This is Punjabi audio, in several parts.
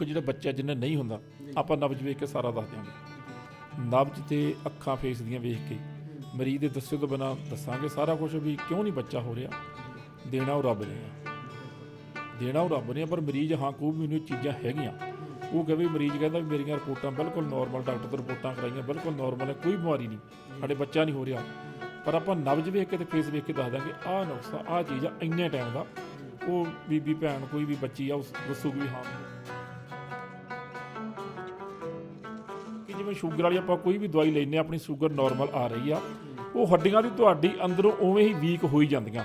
ਕਿ ਜਿਹੜਾ ਬੱਚਾ ਜਿੰਨਾ ਨਹੀਂ ਹੁੰਦਾ ਆਪਾਂ ਨਬਜ ਵੇਖ ਕੇ ਸਾਰਾ ਦੱਸ ਦਿਆਂਗੇ। ਨਬਜ ਤੇ ਅੱਖਾਂ ਫੇਸ ਦੀਆਂ ਵੇਖ ਕੇ। ਮਰੀਜ਼ ਦੇ ਦੱਸੇ ਤੋਂ ਬਿਨਾ ਦੱਸਾਂਗੇ ਸਾਰਾ ਕੁਝ ਵੀ ਕਿਉਂ ਨਹੀਂ ਬੱਚਾ ਹੋ ਰਿਹਾ? ਦੇਣਾ ਉਹ ਰੱਬ ਨੇ। ਆ ਦੇਣਾ ਉਹ ਰੱਬ ਨੇ ਪਰ ਮਰੀਜ਼ ਹਾਂ ਕੋਈ ਮੈਨੂੰ ਇਹ ਚੀਜ਼ਾਂ ਹੈਗੀਆਂ। ਉਹ ਕਹੇ ਵੀ ਮਰੀਜ਼ ਕਹਿੰਦਾ ਵੀ ਮੇਰੀਆਂ ਰਿਪੋਰਟਾਂ ਬਿਲਕੁਲ ਨਾਰਮਲ ਡਾਕਟਰ ਤੋਂ ਰਿਪੋਰਟਾਂ ਕਰਾਈਆਂ ਬਿਲਕੁਲ ਨਾਰਮਲ ਹੈ ਕੋਈ ਬਿਮਾਰੀ ਨਹੀਂ। ਸਾਡੇ ਬੱਚਾ ਨਹੀਂ ਹੋ ਰਿਹਾ। ਪਰ ਆਪਾਂ ਨਬਜ ਵੇਖ ਕੇ ਤੇ ਫੇਸ ਵੇਖ ਕੇ ਦੱਸ ਦਾਂਗੇ ਆਹ ਨੁਕਸਾ ਆਹ ਚੀਜ਼ ਆ ਇੰਨੇ ਟਾਈਮ ਦਾ। ਉਹ ਬੀਬੀ ਭੈਣ ਕੋਈ ਵੀ ਬੱਚੀ ਆ ਉਸ ਦੱਸੂਗੀ ਵੀ ਹਾਂ। ਜਿਵੇਂ ਸ਼ੂਗਰ ਵਾਲੀ ਆਪਾਂ ਕੋਈ ਵੀ ਦਵਾਈ ਲੈਨੇ ਆਪਣੀ ਸ਼ੂਗਰ ਨਾਰਮਲ ਆ ਰਹੀ ਆ, ਉਹ ਹੱਡੀਆਂ ਦੀ ਤੁਹਾਡੀ ਅੰਦਰੋਂ ਉਵੇਂ ਹੀ ਵੀਕ ਹੋਈ ਜਾਂਦੀਆਂ।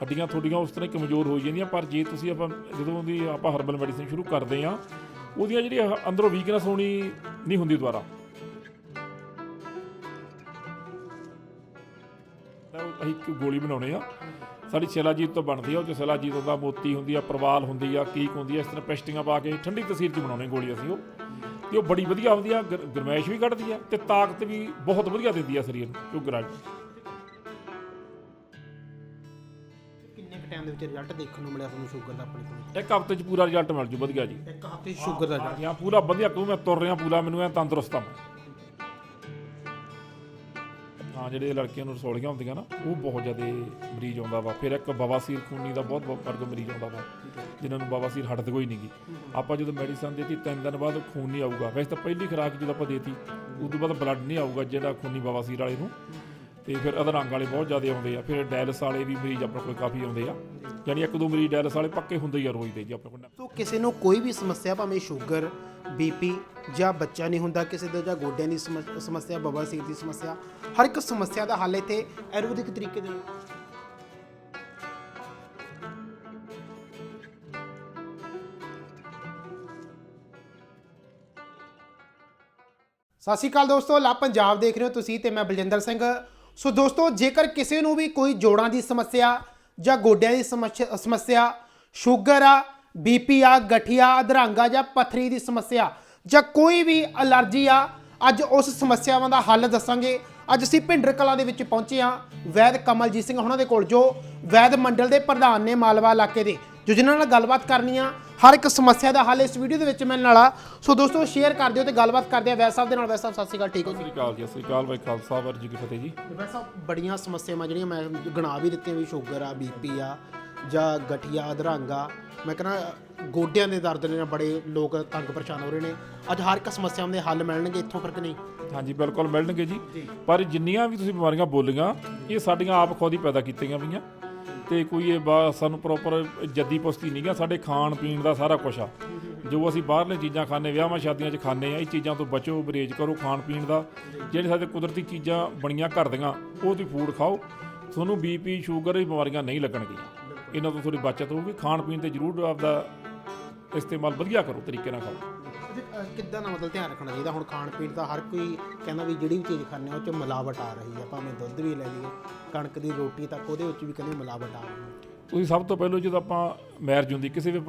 ਹੱਡੀਆਂ ਤੁਹਾਡੀਆਂ ਉਸ ਤਰ੍ਹਾਂ ਕਮਜ਼ੋਰ ਹੋ ਜਾਂਦੀਆਂ, ਪਰ ਜੇ ਤੁਸੀਂ ਆਪਾਂ ਜਦੋਂ ਦੀ ਆਪਾਂ ਹਰਬਲ ਮੈਡੀਸਿਨ ਸ਼ੁਰੂ ਕਰਦੇ ਆ ਉਹਦੀਆਂ ਜਿਹੜੀ ਅੰਦਰੋਂ ਵੀਕਨੈਸ ਹੋਣੀ ਨਹੀਂ ਹੁੰਦੀ ਦੁਬਾਰਾ। ਅਸੀਂ ਇੱਕ ਗੋਲੀ ਬਣਾਉਣੇ ਆ। ਸਾਡੀ ਸ਼ਿਲਾਜੀਤ ਤੋਂ ਬਣਦੀ ਆ, ਉਹ ਚ ਸ਼ਿਲਾਜੀਤ ਹੁੰਦਾ ਮੋਤੀ ਹੁੰਦੀ ਆ, ਪ੍ਰਵਾਲ ਹੁੰਦੀ ਆ, ਕੀਕ ਹੁੰਦੀ ਆ, ਇਸ ਤਰ੍ਹਾਂ ਪੈਸਟੀਆਂ ਪਾ ਕੇ ਠੰਡੀ ਤਸੀਰ ਚ ਬਣਾਉਣੇ ਗੋਲੀ ਅਸੀਂ ਉਹ। ਤੇ ਉਹ ਬੜੀ ਵਧੀਆ ਹੁੰਦੀ ਆ ਗਰ- ਗਰਮੈਸ਼ ਵੀ ਕੱਢਦੀ ਆ ਤੇ ਤਾਕਤ ਵੀ ਬਹੁਤ ਵਧੀਆ ਦਿੰਦੀ ਆ ਸਰੀਰ ਨੂੰ ਸ਼ੂਗਰ ਵਾਲੀ ਕਿੰਨੇ ਕ ਟਾਈਮ ਦੇ ਵਿੱਚ ਰਿਜ਼ਲਟ ਦੇਖਣ ਨੂੰ ਮਿਲਿਆ ਤੁਹਾਨੂੰ ਸ਼ੂਗਰ ਦਾ ਆਪਣੇ ਕੋਲ ਇੱਕ ਹਫ਼ਤੇ ਚ ਪੂਰਾ ਰਿਜ਼ਲਟ ਮਿਲ ਜੂ ਵਧੀਆ ਜੀ ਇੱਕ ਹਫ਼ਤੇ ਸ਼ੂਗਰ ਦਾ result। ਹਾਂ ਪੂਰਾ ਵਧੀਆ ਕਿਉਂ ਮੈਂ ਤੁਰ ਰਿਹਾ ਪੂਰਾ ਮੈਨੂੰ ਐ ਤੰਦਰੁਸਤ ਆ ਮੈਂ। ਜਿਹੜੇ ਲੜਕੀਆਂ ਨੂੰ ਰਸੌਲੀਆਂ ਹੁੰਦੀਆਂ ਨਾ, ਉਹ ਬਹੁਤ ਜ਼ਿਆਦਾ ਮਰੀਜ਼ ਆਉਂਦਾ ਵਾ। ਫਿਰ ਇੱਕ ਬਵਾਸੀਰ ਖੂਨੀ ਦਾ ਬਹੁਤ ਬਹੁਤ ਵਰਗ ਮਰੀਜ਼ ਆਉਂਦਾ ਵਾ, ਜਿਨ੍ਹਾਂ ਨੂੰ ਬਵਾਸੀਰ ਹਟਦੀ ਕੋਈ ਨਹੀਂਗੀ ਆਪਾਂ ਜਦੋਂ ਮੈਡੀਸਨ ਦੇਤੀ, ਤਿੰਨ ਦਿਨ ਬਾਅਦ ਖੂਨ ਨਹੀਂ ਆਊਗਾ। ਵੈਸੇ ਤਾਂ ਪਹਿਲੀ ਖੁਰਾਕ ਜਦੋਂ ਆਪਾਂ ਦੇਤੀ, ਉਦੋਂ ਬਾਅਦ ਬਲੱਡ ਨਹੀਂ ਆਊਗਾ ਜਿਹੜਾ ਖੂਨੀ ਬਵਾਸੀਰ ਵਾਲੇ ਨੂੰ। ਤੇ ਫਿਰ ਅਧਰੰਗ ਵਾਲੇ ਬਹੁਤ ਜ਼ਿਆਦਾ ਆਉਂਦੇ ਆ। ਫਿਰ ਡਾਇਲਸ ਵਾਲੇ ਵੀ ਮਰੀਜ਼ ਆਪਣੇ ਕੋਲ ਕਾਫੀ ਆਉਂਦੇ ਆ। ਯਾਨੀ ਇੱਕ ਦੋ ਮਰੀਜ਼ ਡਾਇਲਸ ਵਾਲੇ ਪੱਕੇ ਹੁੰਦੇ ਹੀ ਆ ਰੋਜ਼ ਦੇ ਜੀ ਆਪਣੇ ਕੋਲ। ਸੋ ਕਿਸੇ ਨੂੰ ਕੋਈ ਵੀ ਸਮੱਸਿਆ, ਭਾਵੇਂ ਸ਼ੂਗਰ, ਬੀਪੀ ਜਾਂ ਬੱਚਾ ਨਹੀਂ ਹੁੰਦਾ, ਕਿਸੇ ਦੇ ਜਾਂ ਗੋਡਿਆਂ ਦੀ ਸਮੱਸ- ਸਮੱਸਿਆ ਬਵਾਸੀਰ ਦੀ ਸਮੱਸਿਆ, ਹਰ ਇੱਕ ਸਮੱਸਿਆ ਦਾ ਹੱਲ ਇੱਥੇ ਆਯੁਰਵੈਦਿਕ ਤਰੀਕੇ ਦੇ ਨਾਲ। ਸਤਿ ਸ਼੍ਰੀ ਅਕਾਲ ਦੋਸਤੋ, ਲਾ ਪੰਜਾਬ ਦੇਖ ਰਹੇ ਹੋ ਤੁਸੀਂ ਤੇ ਮੈਂ ਬਲਜਿੰਦਰ ਸਿੰਘ। ਸੋ ਦੋਸਤੋ, ਜੇਕਰ ਕਿਸੇ ਨੂੰ ਵੀ ਕੋਈ ਜੋੜਾਂ ਦੀ ਸਮੱਸਿਆ ਜਾਂ ਗੋਡਿਆਂ ਦੀ ਸਮੱਸਿਆ ਸਮੱਸਿਆ, ਸ਼ੂਗਰ ਆ ਬੀਪੀ ਆ, ਗਠੀਆ, ਅਧਰੰਗਾ ਜਾਂ ਪਥਰੀ ਦੀ ਸਮੱਸਿਆ ਜਾਂ ਕੋਈ ਵੀ ਅਲਰਜੀ ਆ, ਅੱਜ ਉਸ ਸਮੱਸਿਆਵਾਂ ਦਾ ਹੱਲ ਦੱਸਾਂਗੇ। ਅੱਜ ਅਸੀਂ ਭਿੰਡਰ ਕਲਾਂ ਦੇ ਵਿੱਚ ਪਹੁੰਚੇ ਹਾਂ। ਵੈਦ ਕਮਲਜੀਤ ਸਿੰਘ ਉਹਨਾਂ ਦੇ ਕੋਲ ਜੋ ਵੈਦ ਮੰਡਲ ਦੇ ਪ੍ਰਧਾਨ ਨੇ ਮਾਲਵਾ ਇਲਾਕੇ ਦੇ। ਜੋ ਜਿਨ੍ਹਾਂ ਨਾਲ ਗੱਲਬਾਤ ਕਰਨੀ ਆ ਹਰ ਇੱਕ ਸਮੱਸਿਆ ਦਾ ਹੱਲ ਇਸ ਵੀਡੀਓ ਦੇ ਵਿੱਚ ਮਿਲਣ ਵਾਲਾ। ਸੋ ਦੋਸਤੋ ਸ਼ੇਅਰ ਕਰ ਦਿਓ ਤੇ ਗੱਲਬਾਤ ਕਰਦੇ ਆ ਸਾਹਿਬ ਦੇ ਨਾਲ। ਸਾਹਿਬ ਸਤਿ ਸ਼੍ਰੀ ਅਕਾਲ ਠੀਕ ਹੋ? ਸਤਿ ਸ੍ਰੀ ਅਕਾਲ ਜੀ ਸਤਿ ਸ੍ਰੀ ਅਕਾਲ ਬਾਈ ਖਾਲਸਾ ਵਾਹਿਗੁਰੂ ਜੀ ਕੀ ਫਤਿਹ ਜੀ। ਵੈਦ ਸਾਹਿਬ ਬੜੀਆਂ ਸਮੱਸਿਆਵਾਂ ਜਿਹੜੀਆਂ ਮੈਂ ਗਣਾ ਵੀ ਦਿੱਤੀਆਂ ਵੀ ਸ਼ੂਗਰ ਆ ਬੀਪੀ ਆ ਜਾਂ ਗਠੀਆ ਅਧਰੰਗਾ ਮੈਂ ਕਹਿੰਦਾ ਗੋਡਿਆਂ ਦੇ ਦਰਦ ਨੇ ਨਾਲ ਬੜੇ ਲੋਕ ਤੰਗ ਪਰੇਸ਼ਾਨ ਹੋ ਰਹੇ ਨੇ। ਅੱਜ ਹਰ ਇੱਕ ਸਮੱਸਿਆਵਾਂ ਦੇ ਹੱਲ ਮਿਲਣਗੇ ਇੱਥੋਂ ਫ਼ਰਕ ਨਹੀਂ। ਹਾਂਜੀ ਬਿਲਕੁਲ ਮਿਲਣਗੇ ਜੀ। ਪਰ ਜਿੰਨੀਆਂ ਵੀ ਤੁਸੀਂ ਬਿਮਾਰੀਆਂ ਬੋਲੀਆਂ ਇਹ ਸਾਡੀਆਂ ਆਪ ਖੁਦ ਹੀ ਪੈਦਾ ਕੀਤੀਆਂ ਗਈਆਂ। ਤੇ ਕੋਈ ਇਹ ਬਾ- ਸਾਨੂੰ ਪ੍ਰੋਪਰ ਜੱਦੀ ਪੁਸ਼ਤੀ ਨਹੀਂ ਗਾ, ਸਾਡੇ ਖਾਣ ਪੀਣ ਦਾ ਸਾਰਾ ਕੁਝ ਆ। ਜੋ ਅਸੀਂ ਬਾਹਰਲੇ ਚੀਜ਼ਾਂ ਖਾਂਦੇ, ਵਿਆਹਾਂ ਸ਼ਾਦੀਆਂ 'ਚ ਖਾਂਦੇ ਆ, ਇਹ ਚੀਜ਼ਾਂ ਤੋਂ ਬਚੋ, ਬਰੇਜ ਕਰੋ ਖਾਣ ਪੀਣ ਦਾ। ਜਿਹੜੇ ਸਾਡੇ ਕੁਦਰਤੀ ਚੀਜ਼ਾਂ ਬਣੀਆਂ ਘਰ ਦੀਆਂ, ਉਹ ਤੁਸੀਂ ਫੂਡ ਖਾਓ। ਤੁਹਾਨੂੰ ਬੀਪੀ ਸ਼ੂਗਰ ਇਹ ਬਿਮਾਰੀਆਂ ਨਹੀਂ ਲੱਗਣਗੀਆਂ। ਇਹਨਾਂ ਤੋਂ ਥੋੜੀ ਬਚਤ ਹੋਊਗੀ। ਖਾਣ ਪੀਣ ਤੇ ਜ਼ਰੂਰ ਆਪਦਾ ਇਸਤੇਮਾਲ ਵਧੀਆ ਕਰੋ, ਤਰੀਕੇ ਨਾਲ ਖਾਓ। ਅਹ, ਕਿੱਦਾਂ ਦਾ ਮਤਲਬ ਧਿਆਨ ਰੱਖਣਾ ਚਾਹੀਦਾ? ਹੁਣ ਖਾਣ ਪੀਣ ਦਾ ਹਰ ਕੋਈ ਕਹਿੰਦਾ ਵੀ ਜਿਹੜੀ ਵੀ ਚੀਜ਼ ਖਾਂਦੇ ਆ ਉਹ ਚ ਮਿਲਾਵਟ ਆ ਰਹੀ ਹੈ ਭਾਵੇਂ ਦੁੱਧ ਵੀ ਲੈ ਲਈਏ ਕਣਕ ਦੀ ਰੋਟੀ ਤੱਕ ਉਹਦੇ ਵਿੱਚ ਵੀ ਕਹਿੰਦੇ ਮਿਲਾਵਟ ਆ ਰਹੀ ਹੈ ਤੁਸੀਂ ਸਭ ਤੋਂ ਪਹਿਲਾਂ ਜਦੋਂ ਆਪਾਂ ਮੈਰਿਜ ਹੁੰਦੀ ਕਿਸੇ ਵੀ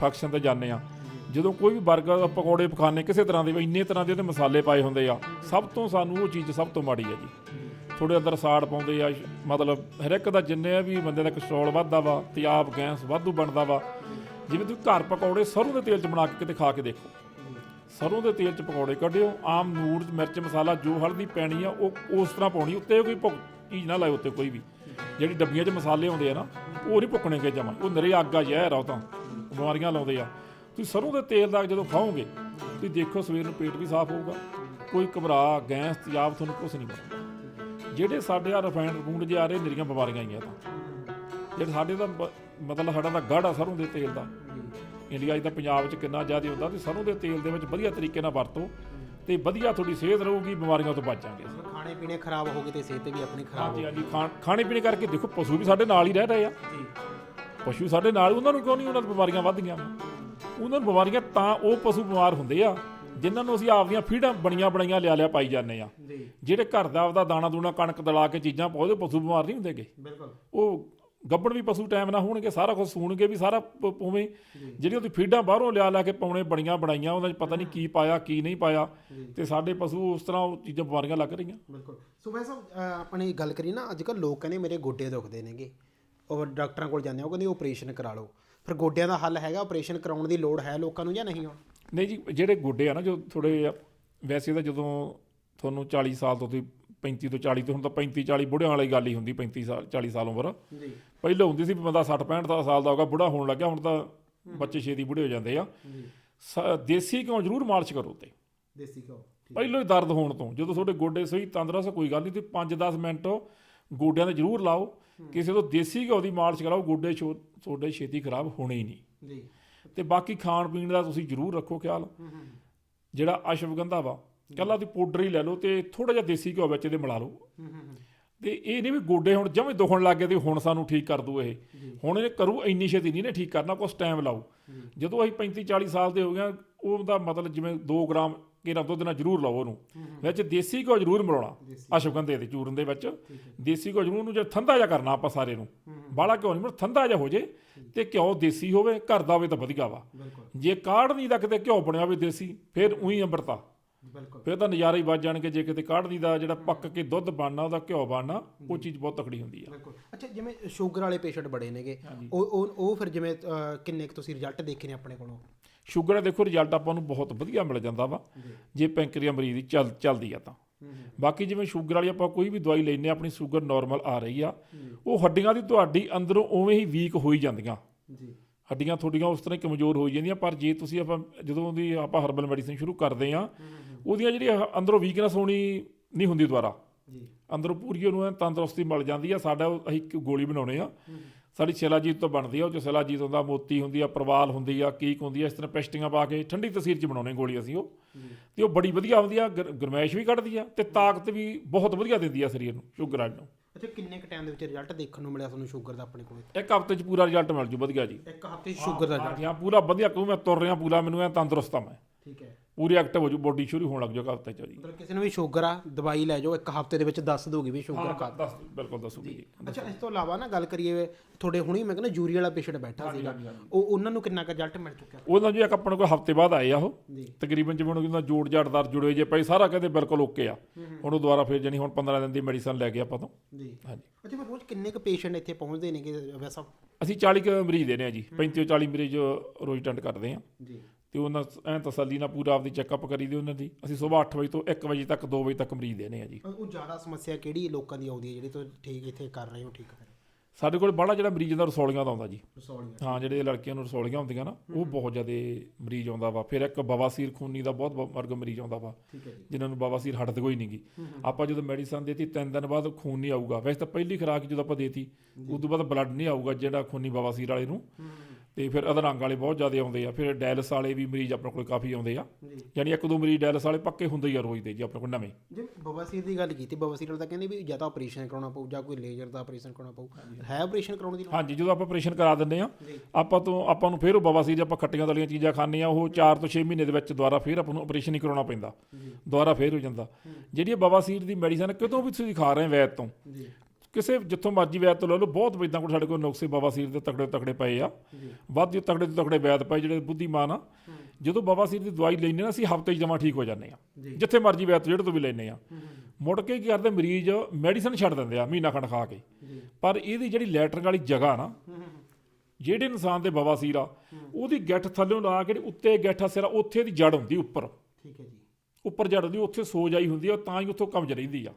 ਫੰਕਸ਼ਨ ਤੇ ਜਾਂਦੇ ਆ ਜਦੋਂ ਕੋਈ ਵੀ 버ਗਰ ਪਕੌੜੇ ਪਖਾਨੇ ਕਿਸੇ ਤਰ੍ਹਾਂ ਦੇ ਵੀ ਇੰਨੇ ਤਰ੍ਹਾਂ ਦੇ ਉਹਦੇ ਮਸਾਲੇ ਪਾਏ ਹੁੰਦੇ ਆ ਸਭ ਤੋਂ ਸਾਨੂੰ ਉਹ ਚੀਜ਼ ਸਭ ਤੋਂ ਮਾੜੀ ਆ ਜੀ। ਥੋੜੇ ਅੰਦਰ ਸਾੜ ਪਾਉਂਦੇ ਆ ਮਤਲਬ ਹਰ ਇੱਕ ਦਾ ਜਿੰਨੇ ਆ ਵੀ ਬੰਦੇ ਦਾ ਕੋਲੇਸਟ੍ਰੋਲ ਵੱਧਦਾ ਵਾ ਤਿਆਬ ਗੈਸ ਵਾਧੂ ਬਣਦਾ ਵਾ ਜਿਵੇਂ ਤੁਸੀਂ ਘਰ ਪਕੌੜੇ ਸਰੋਂ ਦੇ ਤੇਲ 'ਚ ਬਣਾ ਕੇ ਕਿਤੇ ਖਾ ਕੇ ਦੇਖੋ। ਸਰੋਂ ਦੇ ਤੇਲ 'ਚ ਪਕੌੜੇ ਕੱਢਿਓ, ਆਮ ਨੂਰ ਮਿਰਚ, ਮਸਾਲਾ ਜੋ ਹਲਦੀ ਪੈਣੀ ਆ, ਉਹ ਉਸ ਤਰ੍ਹਾਂ ਪਾਉਣੀ, ਉੱਤੇ ਕੋਈ ਭੁੱਕ ਚੀਜ਼ ਨਾ ਲਾਇਓ ਉੱਤੇ ਕੋਈ ਵੀ। ਜਿਹੜੀ ਡੱਬੀਆਂ 'ਚ ਮਸਾਲੇ ਆਉਂਦੇ ਆ ਨਾ, ਉਹ ਨਹੀਂ ਭੁੱਕਣੇ ਕੇ ਜਮਾ, ਉਹ ਨਰੇ ਅੱਗ ਆ, ਜ਼ਹਿਰ ਆ ਉਹ ਤਾਂ, ਬਿਮਾਰੀਆਂ ਲਾਉਂਦੇ ਆ। ਤੁਸੀਂ ਸਰੋਂ ਦੇ ਤੇਲ ਦਾ ਜਦੋਂ ਖਾਓਗੇ, ਤੁਸੀਂ ਦੇਖੋ ਸਵੇਰ ਨੂੰ ਪੇਟ ਵੀ ਸਾਫ਼ ਹੋਊਗਾ, ਕੋਈ ਘਬਰਾ, ਗੈਸ ਤਿਆਬ ਤੁਹਾਨੂੰ ਕੁਝ ਨਹੀਂ ਬਣਦਾ ਜਿਹੜੇ ਸਾਡੇ ਆ ਰਿਫਾਈਨਡ ਫੂਡ ਜੇ ਆ ਰਹੇ, ਨਿਰੀਆਂ ਬਿਮਾਰੀਆਂ ਆਈਆਂ ਤਾਂ। ਜਿਹੜੇ ਸਾਡੇ ਤਾਂ ਬ- ਮਤਲਬ ਸਾਡਾ ਤਾਂ ਗਾੜਾ ਸਰੋਂ ਦੇ ਤੇਲ ਦਾ। ਇੰਡੀਆ 'ਚ ਤਾਂ ਪੰਜਾਬ 'ਚ ਕਿੰਨਾ ਜ਼ਿਆਦਾ ਹੁੰਦਾ ਤੇ ਸਰੋਂ ਦੇ ਤੇਲ ਦੇ ਵਿੱਚ ਵਧੀਆ ਤਰੀਕੇ ਨਾਲ ਵਰਤੋ ਤੇ ਵਧੀਆ ਤੁਹਾਡੀ ਸਿਹਤ ਰਹੂਗੀ ਬਿਮਾਰੀਆਂ ਤੋਂ ਬਚ ਜਾਾਂਗੇ ਖਾਣੇ ਪੀਣੇ ਖਰਾਬ ਹੋ ਗਏ ਤੇ ਸਿਹਤ ਵੀ ਆਪਣੀ ਖਰਾਬ ਹਾਂਜੀ ਹਾਂਜੀ ਖਾਣ ਪੀਣੇ ਕਰਕੇ ਦੇਖੋ ਪਸ਼ੂ ਵੀ ਸਾਡੇ ਨਾਲ ਹੀ ਰਹਿ ਰਹੇ ਆ। ਪਸ਼ੂ ਸਾਡੇ ਨਾਲ ਉਹਨਾਂ ਨੂੰ ਕਿਉਂ ਨਹੀਂ ਉਹਨਾਂ ਨੂੰ ਬਿਮਾਰੀਆਂ ਵੱਧਦੀਆਂ? ਉਹਨਾਂ ਨੂੰ ਬਿਮਾਰੀਆਂ ਤਾਂ ਉਹ ਪਸ਼ੂ ਬਿਮਾਰ ਹੁੰਦੇ ਆ ਜਿਨ੍ਹਾਂ ਨੂੰ ਅਸੀਂ ਆਪਦੀਆਂ ਫੀਡਾਂ ਬਣੀਆਂ ਬਣਾਈਆਂ ਲਿਆ ਲਿਆ ਪਾਈ ਜਾਂਦੇ ਆ। ਜਿਹੜੇ ਘਰ ਦਾ ਆਪਦਾ ਦਾਣਾ ਦੂਣਾ ਕਣਕ ਦਲਾ ਕੇ ਚੀਜ਼ਾਂ ਪਾਉਂਦੇ ਪਸ਼ੂ ਬਿਮਾਰ ਨਹੀਂ ਹੁੰਦੇਗੇ ਬਿਲਕੁਲ। ਉਹ ਗੱਬੜ ਵੀ ਪਸ਼ੂ ਟਾਈਮ ਨਾਲ ਹੋਣਗੇ ਸਾਰਾ ਕੁਝ ਸੂਣਗੇ ਵੀ ਸਾਰਾ ਉਵੇਂ ਜਿਹੜੀਆਂ ਤੁਸੀਂ ਫੀਡਾਂ ਬਾਹਰੋਂ ਲਿਆ ਲਿਆ ਕੇ ਪਾਉਣੇ ਬਣੀਆਂ ਬਣਾਈਆਂ ਉਹਨਾਂ 'ਚ ਪਤਾ ਨਹੀਂ ਕੀ ਪਾਇਆ ਕੀ ਨਹੀਂ ਪਾਇਆ ਤੇ ਸਾਡੇ ਪਸ਼ੂ ਉਸ ਤਰ੍ਹਾਂ ਉਹ ਚੀਜ਼ਾਂ ਬਿਮਾਰੀਆਂ ਲੱਗ ਰਹੀਆਂ। ਬਿਲਕੁਲ। ਸੋ ਵੈਸੇ ਆਪਣੀ ਗੱਲ ਕਰੀ ਨਾ ਅੱਜ ਕੱਲ ਲੋਕ ਕਹਿੰਦੇ ਮੇਰੇ ਗੋਡੇ ਦੁਖਦੇ ਨੇਗੇ। ਉਹ ਡਾਕਟਰਾਂ ਕੋਲ ਜਾਂਦੇ ਆ ਉਹ ਕਹਿੰਦੇ ਆਪਰੇਸ਼ਨ ਕਰਾ ਲਓ। ਫਿਰ ਗੋਡਿਆਂ ਦਾ ਹੱਲ ਹੈਗਾ ਆਪਰੇਸ਼ਨ ਕਰਾਉਣ ਦੀ ਲੋੜ ਹੈ ਲੋਕਾਂ ਨੂੰ ਜਾਂ ਨਹੀਂ ਹੁਣ ਨਹੀਂ ਜੀ ਜਿਹੜੇ ਗੋਡੇ ਆ ਨਾ ਜੋ ਥੋੜੇ ਵੈਸੇ ਤਾਂ ਜਦੋਂ ਤੁਹਾਨੂੰ 40 ਸਾਲ ਤੋਂ ਤੁਸੀਂ 35 ਤੋਂ 40 ਤੋਂ ਹੁਣ ਤਾਂ 35 40 ਬੁੜਿਆਂ ਵਾਲੀ ਗੱਲ ਹੀ ਹੁੰਦੀ 35 ਸਾਲ 40 ਸਾਲ ਉਮਰ। ਜੀ। ਪਹਿਲਾਂ ਹੁੰਦੀ ਸੀ ਵੀ ਬੰਦਾ 60 65 ਦਾ ਸਾਲ ਦਾ ਹੋਗਾ ਬੁੜਾ ਹੋਣ ਲੱਗਿਆ ਹੁਣ ਤਾਂ ਬੱਚੇ ਛੇਤੀ ਬੁੜੇ ਹੋ ਜਾਂਦੇ ਆ। ਜੀ। ਦੇਸੀ ਘਿਓ ਜ਼ਰੂਰ ਮਾਲਿਸ਼ ਕਰੋ ਤੇ ਦੇਸੀ ਘਿਓ ਪਹਿਲਾਂ ਹੀ ਦਰਦ ਹੋਣ ਤੋਂ ਜਦੋਂ ਤੁਹਾਡੇ ਗੋਡੇ ਸਹੀ ਤੰਦਰੁਸਤ ਕੋਈ ਗੱਲ ਨਹੀਂ ਤੇ 5-10 ਮਿੰਟ ਗੋਡਿਆਂ ਦੇ ਜ਼ਰੂਰ ਲਾਓ। ਕਿਸੇ ਤੋਂ ਦੇਸੀ ਘਿਓ ਦੀ ਮਾਲਿਸ਼ ਕਰਾਓ ਗੋਡੇ ਛੋ- ਤੁਹਾਡੇ ਛੇਤੀ ਖਰਾਬ ਹੋਣੇ ਹੀ ਨਹੀਂ। ਜੀ। ਤੇ ਬਾਕੀ ਖਾਣ ਪੀਣ ਦਾ ਤੁਸੀਂ ਜ਼ਰੂਰ ਰੱਖੋ ਖਿਆਲ। ਜਿਹੜਾ ਅਸ਼ਵਗੰਧਾ ਵਾ ਕੱਲਾ ਦੀ ਪਾਊਡਰ ਹੀ ਲੈ ਲਓ ਤੇ ਥੋੜਾ ਜਿਹਾ ਦੇਸੀ ਘਿਓ ਵਿੱਚ ਇਹਦੇ ਮਿਲਾ ਲਓ। ਤੇ ਇਹ ਨਹੀਂ ਵੀ ਗੋਡੇ ਹੁਣ ਜਮੇ ਦੁਖਣ ਲੱਗ ਗਏ ਤੇ ਹੁਣ ਸਾਨੂੰ ਠੀਕ ਕਰ ਦੂ ਇਹ। ਹੁਣ ਇਹ ਕਰੂ ਇੰਨੀ ਛੇਤੀ ਨਹੀਂ ਨੇ ਠੀਕ ਕਰਨਾ ਕੁਛ ਟਾਈਮ ਲਾਓ। ਜਦੋਂ ਅਸੀਂ 35 40 ਸਾਲ ਦੇ ਹੋ ਗਏ ਉਹਦਾ ਮਤਲਬ ਜਿਵੇਂ 2 ਗ੍ਰਾਮ ਕੇਰਾ ਦੁੱਧ ਨਾਲ ਜ਼ਰੂਰ ਲਓ ਉਹਨੂੰ। ਵਿੱਚ ਦੇਸੀ ਘਿਓ ਜ਼ਰੂਰ ਮਿਲਾਉਣਾ ਅਸ਼ਵਗੰਧੇ ਦੇ ਚੂਰਨ ਦੇ ਵਿੱਚ। ਦੇਸੀ ਘਿਓ ਜ਼ਰੂਰ ਉਹਨੂੰ ਜੇ ਠੰਡਾ ਜਿਹਾ ਕਰਨਾ ਆਪਾਂ ਸਾਰੇ ਨੂੰ। ਬਾਹਲਾ ਘਿਓ ਨਹੀਂ ਮਿਲ ਠੰਡਾ ਜਿਹਾ ਹੋ ਜੇ ਤੇ ਘਿਓ ਦੇਸੀ ਹੋਵੇ ਘਰ ਦਾ ਹੋਵੇ ਤਾਂ ਵਧੀਆ ਵਾ। ਜੇ ਕਾੜ ਨਹੀਂ ਦਾ ਕਿਤੇ ਘਿਓ ਬਣਿਆ ਹੋਵੇ ਦੇਸੀ ਫਿਰ ਉਹੀ ਅੰਮ੍ਰਿਤਾ। ਬਿਲਕੁਲ। ਫਿਰ ਤਾਂ ਨਜ਼ਾਰੇ ਹੀ ਵੱਜ ਜਾਣਗੇ ਜੇ ਕਿਤੇ ਕਾੜਨੀ ਦਾ ਜਿਹੜਾ ਪੱਕ ਕੇ ਦੁੱਧ ਬਣਨਾ ਉਹਦਾ ਘਿਓ ਬਣਨਾ ਉਹ ਚੀਜ਼ ਬਹੁਤ ਤਕੜੀ ਹੁੰਦੀ ਆ। ਬਿਲਕੁਲ। ਅੱਛਾ ਜਿਵੇਂ ਸ਼ੂਗਰ ਵਾਲੇ ਪੇਸ਼ੈਂਟ ਬੜੇ ਨੇਗੇ ਉਹ ਉਹ ਉਹ ਫਿਰ ਜਿਵੇਂ ਅਹ, ਕਿੰਨੇ ਕੁ ਤੁਸੀਂ ਰਿਜ਼ਲਟ ਦੇਖੇ ਨੇ ਆਪਣੇ ਕੋਲੋਂ? ਸ਼ੂਗਰ ਦਾ ਦੇਖੋ ਰਿਜ਼ਲਟ ਆਪਾਂ ਨੂੰ ਬਹੁਤ ਵਧੀਆ ਮਿਲ ਜਾਂਦਾ ਵਾ ਜੇ। ਪੈਂਕਰੀਆ ਮਰੀਜ਼ ਦੀ ਚੱਲ ਚੱਲਦੀ ਆ ਤਾਂ। ਬਾਕੀ ਜਿਵੇਂ ਸ਼ੂਗਰ ਵਾਲੀ ਆਪਾਂ ਕੋਈ ਵੀ ਦਵਾਈ ਲੈਨੇ ਆਪਣੀ ਸ਼ੂਗਰ ਨਾਰਮਲ ਆ ਰਹੀ ਆ ਉਹ ਹੱਡੀਆਂ ਦੀ ਤੁਹਾਡੀ ਅੰਦਰੋਂ ਉਵੇਂ ਹੀ ਵੀਕ ਹੋਈ ਜਾਂਦੀਆਂ। ਜੀ। ਹੱਡੀਆਂ ਤੁਹਾਡੀਆਂ ਉਸ ਤਰ੍ਹਾਂ ਹੀ ਕਮਜ਼ੋਰ ਹੋਈ ਜਾਂਦੀਆਂ ਪਰ ਜੇ ਤੁਸੀਂ ਆਪਾਂ ਜਦੋਂ ਦੀ ਆਪਾਂ ਹਰਬਲ ਮੈਡੀਸਿਨ ਸ਼ੁਰੂ ਕਰਦੇ ਆ ਉਹਦੀਆਂ ਜਿਹੜੀਆਂ ਅੰਦਰੋਂ ਵੀਕਨੈਸ ਹੋਣੀ ਨਹੀਂ ਹੁੰਦੀ ਦੁਬਾਰਾ। ਜੀ। ਅੰਦਰੋਂ ਪੂਰੀ ਉਹਨੂੰ ਤੰਦਰੁਸਤੀ ਮਿਲ ਜਾਂਦੀ ਆ ਸਾਡਾ ਉਹ ਅਸੀਂ ਇੱਕ ਗੋਲੀ ਬਣਾਉਣੇ ਆ। ਸਾਡੀ ਸ਼ਿਲਾਜੀਤ ਤੋਂ ਬਣਦੀ ਆ ਉਹ ਚ ਸ਼ਿਲਾਜੀਤ ਹੁੰਦਾ ਮੋਤੀ ਹੁੰਦੀ ਆ ਪ੍ਰਵਾਲ ਹੁੰਦੀ ਆ ਕੀਕ ਹੁੰਦੀ ਆ ਇਸ ਤਰ੍ਹਾਂ ਪੈਸਟੀਆਂ ਪਾ ਕੇ ਠੰਡੀ ਤਸੀਰ ਚ ਬਣਾਉਣੇ ਗੋਲੀ ਅਸੀਂ ਉਹ। ਤੇ ਉਹ ਬੜੀ ਵਧੀਆ ਹੁੰਦੀ ਆ ਗਰ- ਗਰਮੈਸ਼ ਵੀ ਕੱਢਦੀ ਆ ਤੇ ਤਾਕਤ ਵੀ ਬਹੁਤ ਵਧੀਆ ਦਿੰਦੀ ਆ ਸਰੀਰ ਨੂੰ ਸ਼ੂਗਰ ਵਾਲੇ ਨੂੰ। ਅੱਛਾ ਕਿੰਨੇ ਕ ਟਾਈਮ ਦੇ ਵਿੱਚ ਰਿਜ਼ਲਟ ਦੇਖਣ ਨੂੰ ਮਿਲਿਆ ਤੁਹਾਨੂੰ ਸ਼ੂਗਰ ਦਾ ਆਪਣੇ ਕੋਲ? ਇੱਕ ਹਫ਼ਤੇ ਚ ਪੂਰਾ ਰਿਜ਼ਲਟ ਮਿਲ ਜੂ ਵਧੀਆ ਜੀ। ਇੱਕ ਹਫ਼ਤੇ 'ਚ ਸ਼ੂਗਰ ਦਾ result, ਹਾਂ ਪੂਰਾ ਵਧੀਆ ਕਿਉਂ ਮੈਂ ਤੁਰ ਰਿਹਾ ਪੂਰਾ ਮੈਨੂੰ ਐ ਤੰਦਰੁਸਤ ਆ ਮੈਂ। ਠੀਕ ਹੈ। ਪੂਰੀ ਐਕਟਿਵ ਹੋ ਜੂ ਬੋਡੀ ਸ਼ੁਰੂ ਹੋਣ ਲੱਗ ਜਾਊਗਾ ਹਫ਼ਤੇ ਚ ਜੀ। ਮਤਲਬ ਕਿਸੇ ਨੂੰ ਵੀ ਸ਼ੂਗਰ ਆ ਦਵਾਈ ਲੈ ਜਾਓ ਇੱਕ ਹਫ਼ਤੇ ਦੇ ਵਿੱਚ ਦੱਸ ਦੋਗੇ ਵੀ ਸ਼ੂਗਰ ਹਾਂ ਦੱਸ ਬਿਲਕੁਲ ਦੱਸੂਗੀ ਜੀ। ਅੱਛਾ ਇਸ ਤੋਂ ਇਲਾਵਾ ਨਾ ਗੱਲ ਕਰੀਏ ਤੁਹਾਡੇ ਹੁਣੀ ਮੈਂ ਕਹਿੰਦਾ ਜੂਰੀ ਵਾਲਾ ਪੇਸ਼ੈਂਟ ਬੈਠਾ ਸੀਗਾ। ਉਹ ਉਹਨਾਂ ਨੂੰ ਕਿੰਨਾ ਕੁ ਰਿਜ਼ਲਟ ਮਿਲ ਚੁੱਕਿਆ? ਉਹਨਾਂ ਜੀ ਇੱਕ ਆਪਣੇ ਕੋਲ ਹਫ਼ਤੇ ਬਾਅਦ ਆਏ ਆ ਉਹ। ਤਕਰੀਬਨ ਜਿਵੇਂ ਉਹਨੂੰ ਕਹਿੰਦਾ ਜੋੜ ਜਾੜਦਾਰ ਜੁੜੇ ਜੇ ਪਏ ਸਾਰਾ ਕਹਿੰਦੇ ਬਿਲਕੁਲ ਓਕੇ ਆ। ਹੁਣ ਉਹ ਦੁਬਾਰਾ ਫਿਰ ਜਾਨੀ ਹੁਣ 15 ਦਿਨ ਦੀ ਮੈਡੀਸਨ ਲੈ ਕੇ ਆਪਾਂ ਤੋਂ। ਜੀ। ਹਾਂਜੀ। ਅੱਛਾ ਫਿਰ ਰੋਜ਼ ਕਿੰਨੇ ਕੁ ਪੇਸ਼ੈਂਟ ਇੱਥੇ ਪਹੁੰਚਦੇ ਨੇਗੇ ਵੈਸਾ? ਅਸੀਂ 40 ਕੁ ਮਰੀਜ਼ ਦੇਨੇ ਆ ਜੀ। 35 ਤੋਂ 40 ਮਰੀਜ਼ ਰੋਜ਼ ਅਟੈਂਡ ਕਰਦੇ ਆ। ਜੀ। ਤੇ ਉਹਨਾਂ ਐ ਤਸੱਲੀ ਨਾਲ ਪੂਰਾ ਆਪਦੀ ਚੈੱਕਅਪ ਕਰੀਦੀ ਉਹਨਾਂ ਦੀ। ਅਸੀਂ ਸਵੇਰ 8 ਵਜੇ ਤੋਂ 1 ਵਜੇ ਤੱਕ 2 ਵਜੇ ਤੱਕ ਮਰੀਜ਼ ਦੇਨੇ ਆ ਜੀ। ਉਹ ਜ਼ਿਆਦਾ ਸਮੱਸਿਆ ਕਿਹੜੀ ਲੋਕਾਂ ਦੀ ਆਉਂਦੀ ਹੈ, ਜਿਹੜੀ ਤੁਸੀਂ ਠੀਕ ਇੱਥੇ ਕਰ ਰਹੇ ਹੋ, ਠੀਕ ਫਿਰ ਸਾਡੇ ਕੋਲ ਬੜਾ ਜਿਹੜਾ ਮਰੀਜ਼ ਦਾ ਰਸੌਲੀਆਂ ਦਾ ਆਉਂਦਾ ਜੀ। ਰਸੌਲੀਆਂ। ਹਾਂ ਜਿਹੜੇ ਲੜਕੀਆਂ ਨੂੰ ਰਸੌਲੀਆਂ ਹੁੰਦੀਆਂ ਨਾ ਉਹ ਬਹੁਤ ਜ਼ਿਆਦਾ ਮਰੀਜ਼ ਆਉਂਦਾ ਵਾ। ਫਿਰ ਇੱਕ ਬਵਾਸੀਰ ਖੂਨੀ ਦਾ ਬਹੁਤ ਵਰਗ ਮਰੀਜ਼ ਆਉਂਦਾ ਵਾ ਜਿਨ੍ਹਾਂ ਨੂੰ ਬਵਾਸੀਰ ਹਟਦੀ ਕੋਈ ਨਹੀਂਗੀ ਆਪਾਂ ਜਦੋਂ ਮੈਡੀਸਨ ਦੇਤੀ ਤਿੰਨ ਦਿਨ ਬਾਅਦ ਖੂਨ ਨਹੀਂ ਆਊਗਾ। ਵੈਸੇ ਤਾਂ ਪਹਿਲੀ ਖੁਰਾਕ ਜਦੋਂ ਆਪਾਂ ਦੇਤੀ ਉਸ ਤੋਂ ਬਾਅਦ ਬਲੱਡ ਨਹੀਂ ਆਊਗਾ ਜਿਹੜਾ ਖੂਨੀ ਬਵਾਸੀਰ ਵਾਲੇ ਨੂੰ। ਤੇ ਫਿਰ ਅਧਰੰਗ ਵਾਲੇ ਬਹੁਤ ਜ਼ਿਆਦਾ ਆਉਂਦੇ ਆ। ਫਿਰ ਡਾਇਲਸ ਵਾਲੇ ਵੀ ਮਰੀਜ਼ ਆਪਣੇ ਕੋਲ ਕਾਫੀ ਆਉਂਦੇ ਆ। ਯਾਨੀ ਇੱਕ ਦੋ ਮਰੀਜ਼ ਡਾਇਲਸ ਵਾਲੇ ਪੱਕੇ ਹੁੰਦੇ ਹੀ ਆ ਰੋਜ਼ ਦੇ ਜੀ ਆਪਣੇ ਕੋਲ ਨਵੇਂ। ਜੇ ਬਵਾਸੀਰ ਦੀ ਗੱਲ ਕੀਤੀ ਬਵਾਸੀਰ ਵਾਲਾ ਤਾਂ ਕਹਿੰਦੇ ਵੀ ਜਾਂ ਤਾਂ ਆਪਰੇਸ਼ਨ ਕਰਾਉਣਾ ਪਊ ਜਾਂ ਕੋਈ ਲੇਜ਼ਰ ਦਾ ਆਪਰੇਸ਼ਨ ਕਰਾਉਣਾ ਪਊ। ਹੈ ਆਪਰੇਸ਼ਨ ਕਰਾਉਣ ਦੀ ਲੋੜ? ਹਾਂਜੀ ਜਦੋਂ ਆਪਾਂ ਆਪਰੇਸ਼ਨ ਕਰਾ ਦਿੰਦੇ ਆ ਆਪਾਂ ਤੋਂ ਆਪਾਂ ਨੂੰ ਫਿਰ ਉਹ ਬਵਾਸੀਰ ਜੇ ਆਪਾਂ ਖੱਟੀਆਂ ਤਲੀਆਂ ਚੀਜ਼ਾਂ ਖਾਂਦੇ ਆ ਉਹ 4 ਤੋਂ 6 ਮਹੀਨੇ ਦੇ ਵਿੱਚ ਦੁਬਾਰਾ ਫਿਰ ਆਪਾਂ ਨੂੰ ਆਪਰੇਸ਼ਨ ਹੀ ਕਰਾਉਣਾ ਪੈਂਦਾ ਦੁਬਾਰਾ ਫਿਰ ਹੋ ਜਾਂਦਾ। ਜਿਹੜੀ ਬਵਾਸੀਰ ਦੀ ਮੈਡੀਸਨ ਕਿਤੋਂ ਵੀ ਤੁਸੀਂ ਖਾ ਰਹੇ ਵੈਦ ਤੋਂ ਕਿਸੇ ਜਿੱਥੋਂ ਮਰਜ਼ੀ ਵੈਦ ਤੋਂ ਲੈ ਲਓ ਬਹੁਤ ਵੈਦਾਂ ਕੋਲ ਸਾਡੇ ਕੋਲ ਨੁਕਸੇ ਬਵਾਸੀਰ ਦੇ ਤਕੜੇ ਤਕੜੇ ਪਏ ਆ। ਵੱਧ ਜੋ ਤਕੜੇ ਤੋਂ ਤਕੜੇ ਵੈਦ ਪਏ ਜਿਹੜੇ ਬੁੱਧੀਮਾਨ ਆ। ਜਦੋਂ ਬਵਾਸੀਰ ਦੀ ਦਵਾਈ ਲੈਂਦੇ ਨਾ ਅਸੀਂ ਹਫ਼ਤੇ 'ਚ ਜਮਾ ਠੀਕ ਹੋ ਜਾਂਦੇ ਆ ਜਿੱਥੇ ਮਰਜ਼ੀ ਵੈਦ ਜਿਹੜੇ ਤੋਂ ਵੀ ਲੈਂਦੇ ਆ ਮੁੜ ਕੇ ਕੀ ਕਰਦੇ ਮਰੀਜ਼ ਮੈਡੀਸਨ ਛੱਡ ਦਿੰਦੇ ਆ ਮਹੀਨਾ ਖੰਡ ਖਾ ਕੇ। ਪਰ ਇਹਦੀ ਜਿਹੜੀ ਲੈਟਰਿੰਗ ਵਾਲੀ ਜਗ੍ਹਾ ਨਾ ਜਿਹੜੇ ਇਨਸਾਨ ਦੇ ਬਵਾਸੀਰ ਆ ਉਹਦੀ ਗਿੱਠ ਥੱਲੇੋਂ ਲਾ ਕੇ ਉੱਤੇ ਗਿੱਠ ਸਿਰ ਉੱਥੇ ਦੀ ਜੜ ਹੁੰਦੀ ਉੱਪਰ। ਠੀਕ ਹੈ ਜੀ। ਉੱਪਰ ਜੜ ਹੁੰਦੀ ਉੱਥੇ ਸੋਜ ਆਈ ਹੁੰਦੀ ਆ ਤਾਂ ਹੀ ਉੱਥੋਂ ਕਬਜ਼ ਰਹਿੰਦੀ ਆ।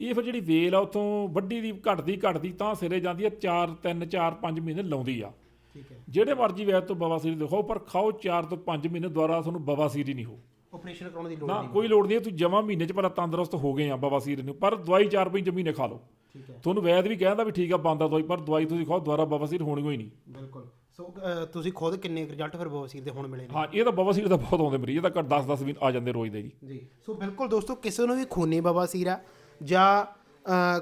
ਇਹ ਫਿਰ ਜਿਹੜੀ ਵੇਲ ਆ ਉੱਥੋਂ ਵੱਡੀ ਦੀ ਘਟਦੀ ਘਟਦੀ ਤਾਂ ਸਿਰੇ ਜਾਂਦੀ ਆ 4 3 4 5 ਮਹੀਨੇ ਲਾਉਂਦੀ ਆ। ਠੀਕ ਹੈ। ਜਿਹੜੇ ਮਰਜ਼ੀ ਵੈਦ ਤੋਂ ਬਵਾਸੀਰ ਦਿਖਾਓ ਪਰ ਖਾਓ 4 ਤੋਂ 5 ਮਹੀਨੇ ਦੁਆਰਾ ਤੁਹਾਨੂੰ ਬਵਾਸੀਰ ਹੀ ਨਹੀਂ ਹੋ। ਆਪਰੇਸ਼ਨ ਕਰਾਉਣ ਦੀ ਲੋੜ ਨਾ ਨਹੀਂ। ਕੋਈ ਲੋੜ ਨਹੀਂ ਹੈ, ਤੁਸੀਂ ਜਮਾ ਮਹੀਨੇ ਚ ਪਹਿਲਾਂ ਤੰਦਰੁਸਤ ਹੋ ਗਏ ਆ ਬਵਾਸੀਰ ਨੂੰ ਪਰ ਦਵਾਈ 4 5 ਮਹੀਨੇ ਖਾ ਲਓ। ਹੈ। ਤੁਹਾਨੂੰ ਵੈਦ ਵੀ ਕਹਿੰਦਾ ਵੀ ਠੀਕ ਆ ਬੰਦਾ ਦਵਾਈ ਪਰ ਦਵਾਈ ਤੁਸੀਂ ਖਾਓ ਦੁਆਰਾ ਬਵਾਸੀਰ ਹੋਣੀ ਹੋਈ ਨਹੀਂ। ਬਿਲਕੁਲ। ਸੋ ਤੁਸੀਂ ਖੁਦ ਕਿੰਨੇ ਰਿਜ਼ਲਟ ਫਿਰ ਬਵਾਸੀਰ ਦੇ ਹੁਣ ਮਿਲੇ ਨੇ? ਹਾਂ ਇਹ ਤਾਂ ਬਵਾਸੀਰ ਦਾ ਬਹੁਤ ਆਉਂਦੇ ਮਰੀਜ਼ ਇਹ ਤਾਂ ਘੱਟ 10 10 ਵੀ ਆ ਜਾਂਦੇ ਰੋਜ਼ ਦੇ ਜੀ। ਜੀ। ਸੋ ਬਿਲਕੁਲ ਦੋਸਤੋ ਕਿਸੇ ਨੂੰ ਵੀ ਖੂਨੀ ਬਵਾਸੀਰ ਆ ਜਾਂ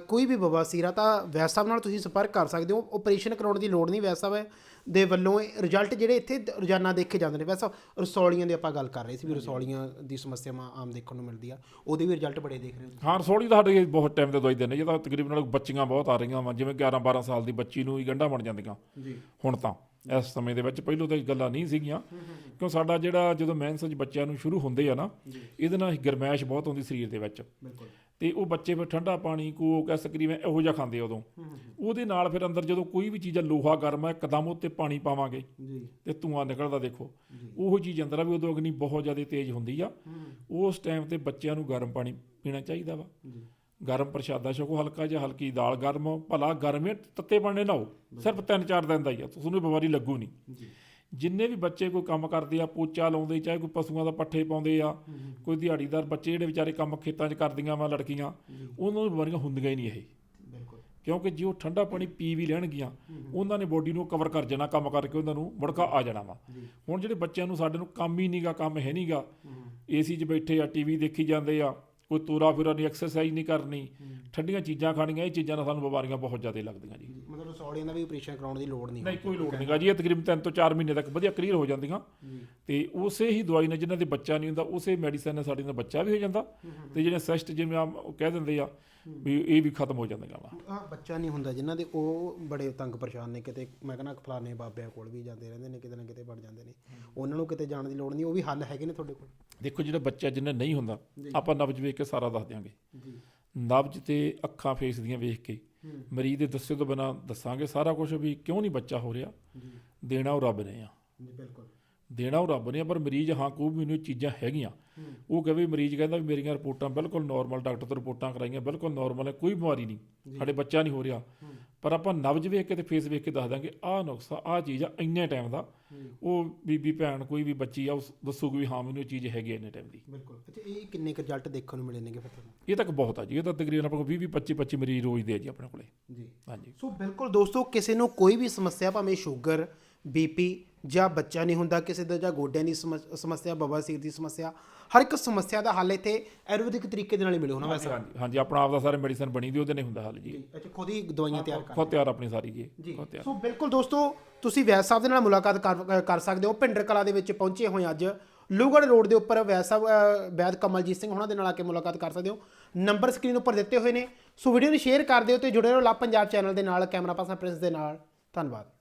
ਕੋਈ ਵੀ ਬਵਾਸੀਰ ਆ ਤਾਂ ਸਾਹਿਬ ਨਾਲ ਤੁਸੀਂ ਸੰਪਰਕ ਕਰ ਸਕਦੇ ਹੋ। ਆਪਰੇਸ਼ਨ ਕਰਾਉਣ ਦੀ ਲੋੜ ਨਹੀਂ ਵੈਦ ਸਾਹਿਬ ਦੇ ਵੱਲੋਂ। ਰਿਜ਼ਲਟ ਜਿਹੜੇ ਇੱਥੇ ਰੋਜ਼ਾਨਾ ਦੇਖੇ ਜਾਂਦੇ ਨੇ। ਸਾਹਿਬ ਰਸੌਲੀਆਂ ਦੀ ਆਪਾਂ ਗੱਲ ਕਰ ਰਹੇ ਸੀ ਵੀ ਰਸੌਲੀਆਂ ਦੀ ਸਮੱਸਿਆਵਾਂ ਆਮ ਦੇਖਣ ਨੂੰ ਮਿਲਦੀ ਆ ਉਹਦੇ ਵੀ ਰਿਜ਼ਲਟ ਬੜੇ ਦੇਖ ਰਹੇ ਹੋ ਹਾਂ ਰਸੋਲੀ ਦਾ ਸਾਡੇ ਬਹੁਤ ਟਾਈਮ ਤੇ ਦਵਾਈ ਦਿੰਦੇ ਜਿਹਦਾ ਤਕਰੀਬਨ ਨਾਲ ਬੱਚੀਆਂ ਬਹੁਤ ਆ ਰਹੀਆਂ ਵਾ। ਜਿਵੇਂ 11 12 ਸਾਲ ਦੀ ਬੱਚੀ ਨੂੰ ਹੀ ਗੰਢਾਂ ਬਣ ਜਾਂਦੀਆਂ। ਜੀ। ਹੁਣ ਤਾਂ ਇਸ ਸਮੇਂ ਦੇ ਵਿੱਚ ਪਹਿਲਾਂ ਤਾਂ ਇਹ ਗੱਲਾਂ ਨਹੀਂ ਸੀਗੀਆਂ। ਕਿਉਂ ਸਾਡਾ ਜਿਹੜਾ ਜਦੋਂ ਮੈਂਸਜ ਬੱਚਿਆਂ ਨੂੰ ਸ਼ੁਰੂ ਹੁੰਦੇ ਆ ਨਾ ਇਹਦੇ ਨਾਲ ਗਰਮੈਸ਼ ਬਹੁਤ ਆਉਂਦੀ ਸਰੀਰ ਦੇ ਵਿੱਚ। ਬਿਲਕੁਲ। ਤੇ ਉਹ ਬੱਚੇ ਫਿਰ ਠੰਡਾ ਪਾਣੀ ਕੋਕ ਐਸਕ੍ਰੀਮ ਇਹੋ ਜਿਹਾ ਖਾਂਦੇ ਉਦੋਂ। ਉਹਦੇ ਨਾਲ ਫਿਰ ਅੰਦਰ ਜਦੋਂ ਕੋਈ ਵੀ ਚੀਜ਼ ਆ ਲੋਹਾ ਗਰਮ ਹੈ ਇੱਕਦਮ ਉੱਤੇ ਪਾਣੀ ਪਾਵਾਂਗੇ ਜੀ। ਤੇ ਧੂਆਂ ਨਿਕਲਦਾ ਦੇਖੋ। ਉਹ ਚੀਜ਼ ਅੰਦਰ ਆ ਵੀ ਉਦੋਂ ਅਗਨੀ ਬਹੁਤ ਜ਼ਿਆਦਾ ਤੇਜ਼ ਹੁੰਦੀ ਆ। ਉਸ ਟਾਈਮ ਤੇ ਬੱਚਿਆਂ ਨੂੰ ਗਰਮ ਪਾਣੀ ਪੀਣਾ ਚਾਹੀਦਾ ਵਾ। ਜੀ। ਗਰਮ ਪ੍ਰਸ਼ਾਦਾ ਛਕੋ ਹਲਕਾ ਜਿਹਾ ਹਲਕੀ ਦਾਲ ਗਰਮ ਭਲਾ ਗਰਮੇ ਤੱਤੇ ਪਾਣੀ ਨਹਾਓ ਸਿਰਫ 3-4 ਦਿਨ ਦਾ ਹੀ ਆ। ਤੁਹਾਨੂੰ ਬਿਮਾਰੀ ਲੱਗੂ ਨਹੀਂ। ਜੀ। ਜਿੰਨੇ ਵੀ ਬੱਚੇ ਕੋਈ ਕੰਮ ਕਰਦੇ ਆ ਪੋਚਾ ਲਾਉਂਦੇ ਚਾਹੇ ਕੋਈ ਪਸ਼ੂਆਂ ਦਾ ਪੱਠੇ ਪਾਉਂਦੇ ਆ ਕੋਈ ਦਿਹਾੜੀਦਾਰ ਬੱਚੇ ਜਿਹੜੇ ਵਿਚਾਰੇ ਕੰਮ ਖੇਤਾਂ 'ਚ ਕਰਦੀਆਂ ਵਾ ਲੜਕੀਆਂ ਉਹਨਾਂ ਨੂੰ ਬਿਮਾਰੀਆਂ ਹੁੰਦੀਆਂ ਹੀ ਨਹੀਂ ਇਹ। ਬਿਲਕੁਲ। ਕਿਉਂਕਿ ਜੇ ਉਹ ਠੰਡਾ ਪਾਣੀ ਪੀ ਵੀ ਲੈਣਗੀਆਂ ਉਹਨਾਂ ਨੇ ਬੋਡੀ ਨੂੰ ਕਵਰ ਕਰ ਜਾਣਾ ਕੰਮ ਕਰਕੇ ਉਹਨਾਂ ਨੂੰ ਮੁੜਕਾ ਆ ਜਾਣਾ ਵਾ। ਹੁਣ ਜਿਹੜੇ ਬੱਚਿਆਂ ਨੂੰ ਸਾਡੇ ਨੂੰ ਕੰਮ ਹੀ ਨਹੀਂਗਾ ਕੰਮ ਹੈ ਨਹੀਂਗਾ ਏਸੀ 'ਚ ਬੈਠੇ ਆ ਟੀਵੀ ਦੇਖੀ ਜਾਂਦੇ ਆ ਕੋਈ ਤੋਰਾ ਫਿਰਾ ਨਹੀਂ ਐਕਸਰਸਾਈਜ਼ ਨਹੀਂ ਕਰਨੀ। ਠੰਡੀਆਂ ਚੀਜ਼ਾਂ ਖਾਣੀਆਂ ਇਹ ਚੀਜ਼ਾਂ ਨਾਲ ਸਾਨੂੰ ਬਿਮਾਰੀਆਂ ਬਹੁਤ ਜ਼ਿਆਦਾ ਲੱਗਦੀਆਂ ਜੀ। ਮਤਲਬ ਸੌੜੀਆਂ ਦਾ ਵੀ ਆਪਰੇਸ਼ਨ ਕਰਾਉਣ ਦੀ ਲੋੜ ਨਹੀਂ ਨਹੀਂ ਕੋਈ ਲੋੜ ਨਹੀਂਗਾ ਜੀ ਇਹ ਤਕਰੀਬਨ 3 ਤੋਂ 4 ਮਹੀਨੇ ਤੱਕ ਵਧੀਆ ਕਲੀਅਰ ਹੋ ਜਾਂਦੀਆਂ। ਤੇ ਉਸੇ ਹੀ ਦਵਾਈ ਨਾਲ ਜਿਨ੍ਹਾਂ ਦੇ ਬੱਚਾ ਨਹੀਂ ਹੁੰਦਾ ਉਸੇ ਮੈਡੀਸਨ ਨਾਲ ਸਾਡੇ ਦਾ ਬੱਚਾ ਵੀ ਹੋ ਜਾਂਦਾ। ਤੇ ਜਿਹੜੇ ਸੈਸਟ ਜਿਵੇਂ ਆ ਉਹ ਕਹਿ ਦਿੰਦੇ ਆ ਵੀ ਇਹ ਵੀ ਖਤਮ ਹੋ ਜਾਂਦੀਆਂ ਵਾ। ਆ ਬੱਚਾ ਨਹੀਂ ਹੁੰਦਾ ਜਿਨ੍ਹਾਂ ਦੇ ਉਹ ਬੜੇ ਤੰਗ ਪਰੇਸ਼ਾਨ ਨੇ ਕਿਤੇ ਮੈਂ ਕਹਿੰਦਾ ਫਲਾਣੇ ਬਾਬਿਆਂ ਕੋਲ ਵੀ ਜਾਂਦੇ ਰਹਿੰਦੇ ਨੇ ਕਿਤੇ ਨਾ ਕਿਤੇ ਵੜ ਜਾਂਦੇ ਨੇ। ਉਹਨਾਂ ਨੂੰ ਕਿਤੇ ਜਾਣ ਦੀ ਲੋੜ ਨਹੀਂ ਉਹ ਵੀ ਹੱਲ ਹੈਗੇ ਨੇ ਤੁਹਾਡੇ ਕੋਲ? ਦੇਖੋ ਜਿਹੜਾ ਬੱਚਾ ਜਿੰਨਾ ਨਹੀਂ ਹੁੰਦਾ ਆਪਾਂ ਨਬਜ ਵੇਖ ਕੇ ਸਾਰਾ ਦੱਸ ਦਿਆਂਗੇ। ਜੀ। ਨਬਜ ਤੇ ਅੱਖਾਂ ਫੇਸ ਦੀਆਂ ਵੇਖ ਕੇ ਮਰੀਜ਼ ਦੇ ਦੱਸੇ ਤੋਂ ਬਿਨਾ ਦੱਸਾਂਗੇ ਸਾਰਾ ਕੁਝ ਵੀ ਕਿਉਂ ਨਹੀਂ ਬੱਚਾ ਹੋ ਰਿਹਾ? ਜੀ। ਦੇਣਾ ਉਹ ਰੱਬ ਨੇ ਆ। ਜੀ ਬਿਲਕੁਲ। ਦੇਣਾ ਉਹ ਰੱਬ ਨੇ ਪਰ ਮਰੀਜ਼ ਹਾਂ ਕੋਈ ਮੈਨੂੰ ਇਹ ਚੀਜ਼ਾਂ ਹੈਗੀਆਂ। ਉਹ ਕਹੇ ਮਰੀਜ਼ ਕਹਿੰਦਾ ਵੀ ਮੇਰੀਆਂ ਰਿਪੋਰਟਾਂ ਬਿਲਕੁਲ ਨਾਰਮਲ ਡਾਕਟਰ ਤੋਂ ਰਿਪੋਰਟਾਂ ਕਰਾਈਆਂ ਬਿਲਕੁਲ ਨਾਰਮਲ ਹੈ ਕੋਈ ਬਿਮਾਰੀ ਨਹੀਂ। ਸਾਡੇ ਬੱਚਾ ਨਹੀਂ ਹੋ ਰਿਹਾ। ਪਰ ਆਪਾਂ ਨਬਜ ਵੇਖ ਕੇ ਤੇ ਫੇਸ ਵੇਖ ਕੇ ਦੱਸ ਦਾਂਗੇ ਆਹ ਨੁਕਸਾ ਆਹ ਚੀਜ਼ ਆ ਇੰਨੇ ਟਾਈਮ ਦਾ। ਉਹ ਬੀਬੀ ਭੈਣ ਕੋਈ ਵੀ ਬੱਚੀ ਆ ਉਹ ਦੱਸੂਗੀ ਵੀ ਹਾਂ ਮੈਨੂੰ ਇਹ ਚੀਜ਼ ਹੈਗੀ ਇੰਨੇ ਟਾਈਮ ਦੀ। ਬਿਲਕੁਲ। ਅੱਛਾ ਇਹ ਕਿੰਨੇ ਕੁ ਰਿਜ਼ਲਟ ਦੇਖਣ ਨੂੰ ਮਿਲੇ ਨੇਗੇ ਫਿਰ ਤੁਹਾਨੂੰ? ਇਹ ਤੱਕ ਬਹੁਤ ਆ ਜੀ ਇਹ ਤਾਂ ਤਕਰੀਬਨ ਆਪਣੇ ਕੋਲ 20 20 25 25 ਮਰੀਜ਼ ਰੋਜ਼ ਦੇ ਆ ਜੀ ਆਪਣੇ ਕੋਲੇ। ਜੀ। ਹਾਂਜੀ। ਸੋ ਬਿਲਕੁਲ ਦੋਸਤੋ ਕਿਸੇ ਨੂੰ ਕੋਈ ਵੀ ਸਮੱਸਿਆ ਭਾਵੇਂ ਸ਼ੂਗਰ ਬੀਪੀ ਜਾਂ ਬੱਚਾ ਨਹੀਂ ਹੁੰਦਾ ਕਿਸੇ ਦਾ ਜਾਂ ਗੋਡਿਆਂ ਦੀ ਸਮੱਸ- ਸਮੱਸਿਆ ਬਵਾਸੀਰ ਦੀ ਸਮੱਸਿਆ ਹਰ ਇੱਕ ਸਮੱਸਿਆ ਦਾ ਹੱਲ ਇੱਥੇ ਆਯੁਰਵੈਦਿਕ ਤਰੀਕੇ ਦੇ ਨਾਲ ਹੀ ਮਿਲੂ ਨਾ ਵੈਸੇ। ਹਾਂਜੀ ਹਾਂਜੀ ਆਪਣਾ ਆਪ ਦਾ ਸਾਰੇ ਮੈਡੀਸਨ ਬਣੀ ਦੀ ਉਹਦੇ ਨਹੀਂ ਹੁੰਦਾ ਹੱਲ ਜੀ। ਅੱਛਾ ਖੁਦ ਹੀ ਦਵਾਈਆਂ ਤਿਆਰ ਕਰ ਖੁਦ ਤਿਆਰ ਆਪਣੀ ਸਾਰੀ ਜੀ ਖੁਦ ਤਿਆਰ। ਸੋ ਬਿਲਕੁਲ ਦੋਸਤੋ ਤੁਸੀਂ ਵੈਦ ਸਾਹਿਬ ਦੇ ਨਾਲ ਮੁਲਾਕਾਤ ਕਰ ਕਰ ਸਕਦੇ ਹੋ। ਭਿੰਡਰ ਕਲਾ ਦੇ ਵਿੱਚ ਪਹੁੰਚੇ ਹੋਏ ਅੱਜ। ਲੂਗੜ ਰੋਡ ਦੇ ਉੱਪਰ ਵੈਦ ਸਾਹਿਬ ਅ, ਵੈਦ ਕਮਲਜੀਤ ਸਿੰਘ ਉਹਨਾਂ ਦੇ ਨਾਲ ਆ ਕੇ ਮੁਲਾਕਾਤ ਕਰ ਸਕਦੇ ਹੋ। ਨੰਬਰ ਸਕਰੀਨ ਉੱਪਰ ਦਿੱਤੇ ਹੋਏ ਨੇ। ਸੋ ਵੀਡੀਓ ਨੂੰ ਸ਼ੇਅਰ ਕਰ ਦਿਓ ਤੇ ਜੁੜੇ ਰਹੋ ਲਾ ਪੰਜਾਬ ਚੈਨਲ ਦੇ ਨਾਲ ਕੈਮਰਾ ਪਰਸਨ ਪ੍ਰਿੰਸ ਦੇ ਨਾਲ। ਧੰਨਵਾਦ।